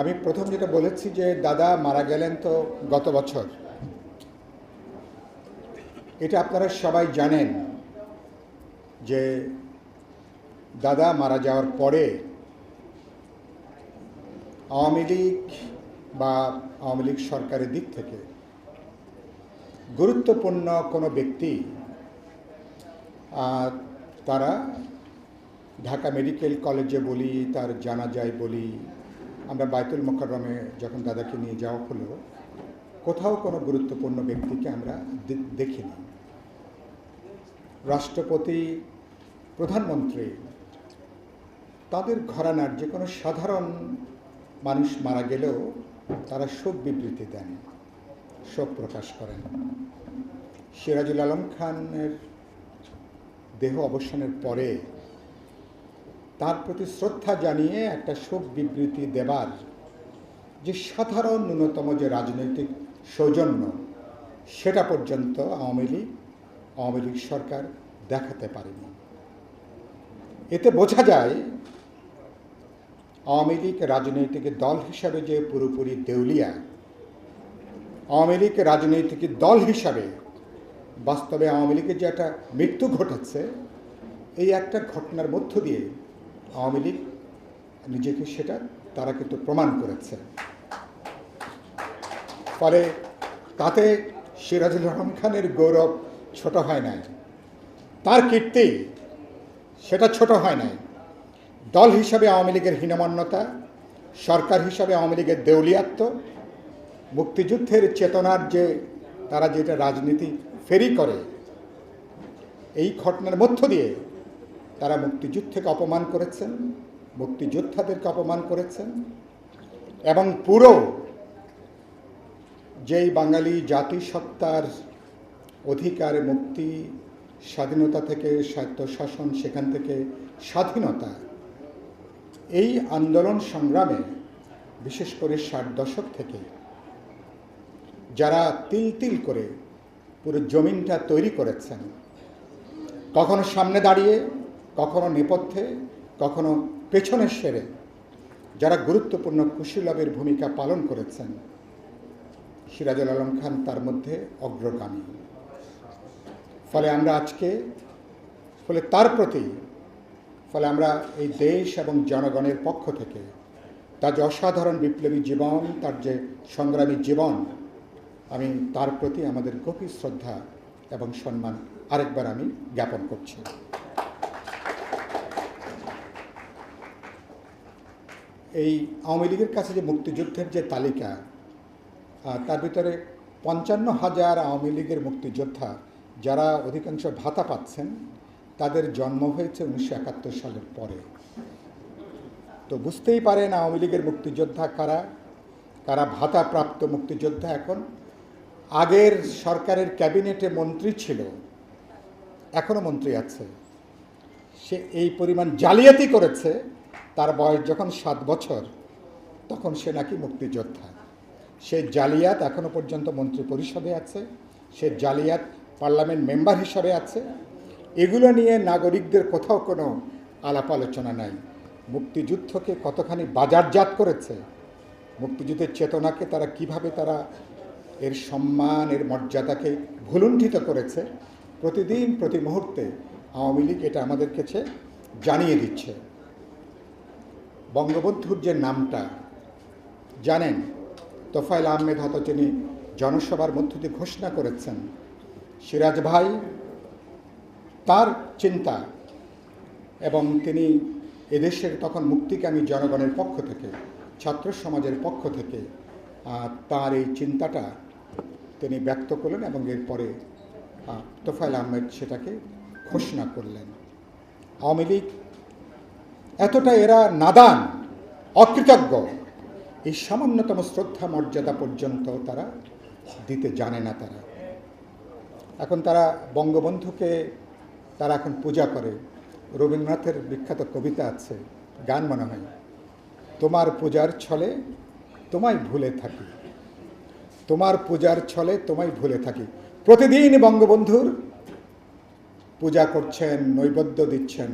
আমি প্রথম যেটা বলেছি যে দাদা মারা গেলেন তো গত বছর। এটা আপনারা সবাই জানেন যে দাদা মারা যাওয়ার পরে আওয়ামী লীগ বা আওয়ামী লীগ সরকারের দিক থেকে গুরুত্বপূর্ণ কোনো ব্যক্তি তারা ঢাকা মেডিকেল কলেজে বলি, তার জানাজায় বলি আমরা বায়তুল মোকাররমে যখন দাদাকে নিয়ে যাওয়া হলো, কোথাও কোনো গুরুত্বপূর্ণ ব্যক্তিকে আমরা দেখিনি। রাষ্ট্রপতি, প্রধানমন্ত্রী, তাদের ঘরানার যে কোনো সাধারণ মানুষ মারা গেলেও তারা শোক বিবৃতি দেন, শোক প্রকাশ করেন। সিরাজুল আলম খানের দেহ অবসানের পরে তার প্রতি শ্রদ্ধা জানিয়ে একটা শোক বিবৃতি দেবার যে সাধারণ ন্যূনতম যে রাজনৈতিক সৌজন্য, সেটা পর্যন্ত আওয়ামী লীগ আওয়ামী লীগ সরকার দেখাতে পারেনি। এতে বোঝা যায়, আওয়ামী লীগ রাজনৈতিক দল হিসাবে যে পুরোপুরি দেউলিয়া, আওয়ামী লীগ রাজনৈতিক দল হিসাবে বাস্তবে আওয়ামী লীগের যে একটা মৃত্যু ঘটেছে, এই একটা ঘটনার মধ্য দিয়ে আওয়ামী লীগ নিজেকে সেটা তারা কিন্তু প্রমাণ করেছে। ফলে তাতে সিরাজুল রহমান খানের গৌরব ছোট হয় নাই। তার কীর্তি সেটা ছোট হয় নাই। দল হিসাবে আওয়ামী লীগের হীনমান্যতা, সরকার হিসাবে আওয়ামী লীগের দেউলিয়াত্ব, মুক্তিযুদ্ধের চেতনার যে তারা যেটা রাজনীতি ফেরি করে, এই ঘটনার মধ্য দিয়ে তারা মুক্তিযুদ্ধকে অপমান করেছেন, মুক্তিযোদ্ধাদেরকে অপমান করেছেন, এবং পুরো যেই বাঙালি জাতিসত্তার অধিকার, মুক্তি, স্বাধীনতা থেকে স্বায়ত্তশাসন, সেখান থেকে স্বাধীনতা, এই আন্দোলন সংগ্রামে বিশেষ করে ষাট দশক থেকে যারা তিল তিল করে পুরো জমিনটা তৈরি করেছেন, কখনো সামনে দাঁড়িয়ে কখনো নেপথ্যে, কখনো পেছনে সেরে যারা গুরুত্বপূর্ণ কুশীলবের ভূমিকা পালন করেছেন, সিরাজুল আলম খান তার মধ্যে অগ্রগামী। ফলে আমরা আজকে, ফলে তার প্রতি, ফলে আমরা এই দেশ এবং জনগণের পক্ষ থেকে তার যে অসাধারণ বিপ্লবী জীবন, তার যে সংগ্রামী জীবন, আমি তার প্রতি আমাদের গভীর শ্রদ্ধা এবং সম্মান আরেকবার আমি জ্ঞাপন করছি। এই আওয়ামী লীগের কাছে যে মুক্তিযুদ্ধের যে তালিকা তার ভিতরে পঞ্চান্ন হাজার আওয়ামী লীগের মুক্তিযোদ্ধা যারা অধিকাংশ ভাতা পাচ্ছেন, তাদের জন্ম হয়েছে উনিশশো একাত্তর সালের পরে। তো বুঝতেই পারেন আওয়ামী লীগের মুক্তিযোদ্ধা কারা? কারা ভাতাপ্রাপ্ত মুক্তিযোদ্ধা এখন? আগের সরকারের ক্যাবিনেটে মন্ত্রী ছিল এখনও মন্ত্রী আছে। সে এই পরিমাণ জালিয়াতি করেছে তার বয়স যখন সাত বছর, তখন সে নাকি মুক্তিযোদ্ধা। সে জালিয়াত এখনও পর্যন্ত মন্ত্রী পরিষদে আছে, সে জালিয়াত পার্লামেন্ট মেম্বার হিসাবে আছে। এগুলো নিয়ে নাগরিকদের কোথাও কোনো আলাপ আলোচনা নাই। মুক্তিযুদ্ধকে কতখানি বাজারজাত করেছে, মুক্তিযুদ্ধের চেতনাকে তারা কীভাবে তারা এর সম্মান, এর মর্যাদাকে ভুলুণ্ঠিত করেছে, প্রতিদিন, প্রতি মুহূর্তে আওয়ামী লীগ এটা আমাদের কাছে জানিয়ে দিচ্ছে। বঙ্গবন্ধুর যে নামটা, জানেন তোফাইল আহমেদ হয়তো তিনি জনসভার মধ্য দিয়ে ঘোষণা করেছেন, সিরাজ ভাই তার চিন্তা এবং তিনি এদেশের তখন মুক্তিকামী জনগণের পক্ষ থেকে, ছাত্র সমাজের পক্ষ থেকে তার এই চিন্তাটা তিনি ব্যক্ত করলেন এবং এরপরে তোফাইল আহমেদ সেটাকে ঘোষণা করলেন। আওয়ামী লীগ এতটা এরা নাদান, অকৃতজ্ঞ। এই সামান্যতম শ্রদ্ধা মর্যাদা পর্যন্ত তারা দিতে জানে না তারা। এখন তারা বঙ্গবন্ধুকে, তারা এখন পূজা করে। রবীন্দ্রনাথের বিখ্যাত কবিতা আছে, গান মনে হয়, তোমার পূজার ছলে তোমায় ভুলে থাকি। তোমার পূজার ছলে তোমায় ভুলে থাকি। প্রতিদিন বঙ্গবন্ধুর পূজা করছেন, নৈবেদ্য দিচ্ছেন।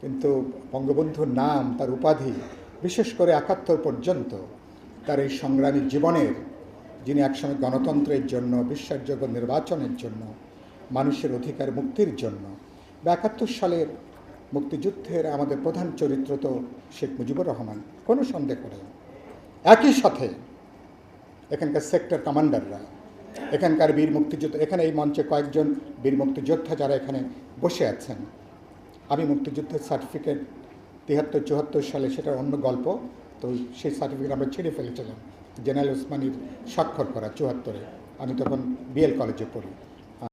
কিন্তু বঙ্গবন্ধুর নাম, তার উপাধি বিশেষ করে একাত্তর পর্যন্ত তার এই সংগ্রামী জীবনের, যিনি একসময় গণতন্ত্রের জন্য, বিশ্বাসযোগ্য নির্বাচনের জন্য, মানুষের অধিকার মুক্তির জন্য, বা একাত্তর সালের মুক্তিযুদ্ধের আমাদের প্রধান চরিত্র তো শেখ মুজিবুর রহমান, কোনো সন্দেহ নেই একই সাথে এখানকার সেক্টর কমান্ডাররা, এখানকার বীর মুক্তিযোদ্ধা, এখানে এই মঞ্চে কয়েকজন বীর মুক্তিযোদ্ধা যারা এখানে বসে আছেন আমি মুক্তিযুদ্ধের সার্টিফিকেট তিয়াত্তর চুয়াত্তর সালে সেটা অন্য গল্প, তো সেই সার্টিফিকেট আমরা ছেড়ে ফেলেছিলাম। জেনারেল ওসমানির স্বাক্ষর করা, চুয়াত্তরে। আমি তখন বিএল কলেজে পড়ি।